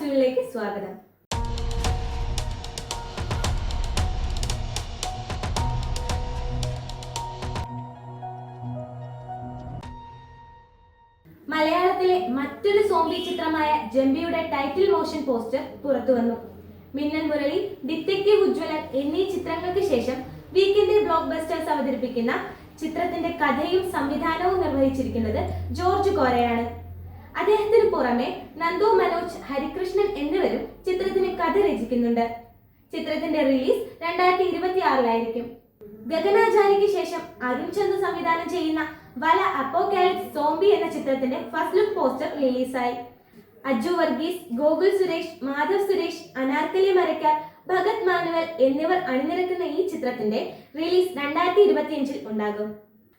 ക്യാപ്സ്യൂളിലേക്ക് സ്വാഗതം. മലയാളത്തിലെ മറ്റൊരു സോംബി ചിത്രമായ ജംബിയുടെ ടൈറ്റിൽ മോഷൻ പോസ്റ്റർ പുറത്തു വന്നു. മിന്നൽ മുരളി ഡിറ്റക്റ്റീവ് ഉജ്ജ്വലൻ എന്നീ ചിത്രങ്ങൾക്ക് ശേഷം വീക്കെൻഡ് ബ്ലോക്ക് ബസ്റ്റേഴ്സ് അവതരിപ്പിക്കുന്ന ചിത്രത്തിന്റെ കഥയും സംവിധാനവും നിർവഹിച്ചിരിക്കുന്നത് ജോർജ് കോരയാണ്. അദ്ദേഹത്തിന് പുറമെ നന്ദു മനോജ് ഹരികൃഷ്ണൻ എന്നിവരും ചിത്രത്തിന് കഥ രചിക്കുന്നുണ്ട്. ചിത്രത്തിന്റെ റിലീസ് രണ്ടായിരത്തി ഇരുപത്തി ആറിലായിരിക്കും ഗഗനാചാരിക്ക് ശേഷം അരുൺ ചന്ദ് സംവിധാനം ചെയ്യുന്ന വല അപ്പോകാലിപ്സ് സോംബി എന്ന ചിത്രത്തിന്റെ ഫസ്റ്റ് ലുക്ക് പോസ്റ്റർ റിലീസായി. അജു വർഗീസ് ഗോകുൽ സുരേഷ് മാധവ് സുരേഷ് അനാർക്കലി മരക്കാർ ഭഗത് മാനുവൽ എന്നിവർ അണിനിരക്കുന്ന ഈ ചിത്രത്തിന്റെ റിലീസ് രണ്ടായിരത്തി ഇരുപത്തിയഞ്ചിൽ ഉണ്ടാകും.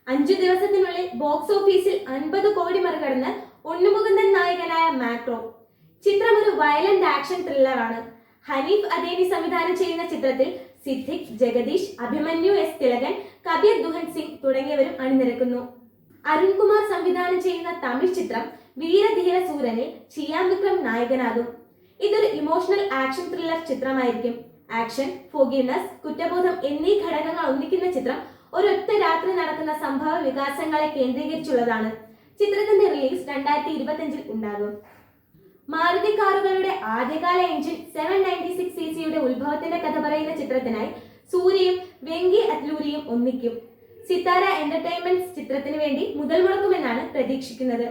അഞ്ചു ദിവസത്തിനുള്ളിൽ ബോക്സ് ഓഫീസിൽ അൻപത് കോടി മറികടന്ന് ഉണ്ണുമുകുന്ദൻ നായകനായ മാക്രോ. ചിത്രം ഒരു വയലന്റ് ആക്ഷൻ ത്രില്ലറാണ് ഹനീഫ് അദേനി സംവിധാനം ചെയ്യുന്ന ചിത്രത്തിൽ സിദ്ദിഖ് ജഗദീഷ് അഭിമന്യു എസ്. തിലകൻ കബീർ ദുഹൻ സിംഗ് തുടങ്ങിയവരും അണിനിരക്കുന്നു. അരുൺകുമാർ സംവിധാനം ചെയ്യുന്ന തമിഴ് ചിത്രം വീരധീര സൂരനിൽ ചിയാം വിക്രം നായകനാകും. ഇതൊരു ഇമോഷണൽ ആക്ഷൻ ത്രില്ലർ ചിത്രമായിരിക്കും. ആക്ഷൻ ഫോഗിനസ് കുറ്റബോധം എന്നീ ഘടകങ്ങൾ ഒന്നിക്കുന്ന ചിത്രം ഒരൊറ്റ രാത്രി നടക്കുന്ന സംഭവ വികാസങ്ങളെ കേന്ദ്രീകരിച്ചുള്ളതാണ്. ചിത്രത്തിന്റെ റിലീസ് രണ്ടായിരത്തി ഇരുപത്തിയഞ്ചിൽ ഉണ്ടാകും. മാരുതി കാറുകളുടെ ആദ്യകാല engine seven ninety six C സിയുടെ ഉത്ഭവത്തിന്റെ കഥ പറയുന്ന ചിത്രത്തിനായി സൂര്യയും വെങ്കി അത്ലൂരിയും ഒന്നിക്കും. സിത്താര എന്റർടൈൻമെന്റ്സ് ചിത്രത്തിന് വേണ്ടി മുതൽ മുടക്കുമെന്നാണ് പ്രതീക്ഷിക്കുന്നത്.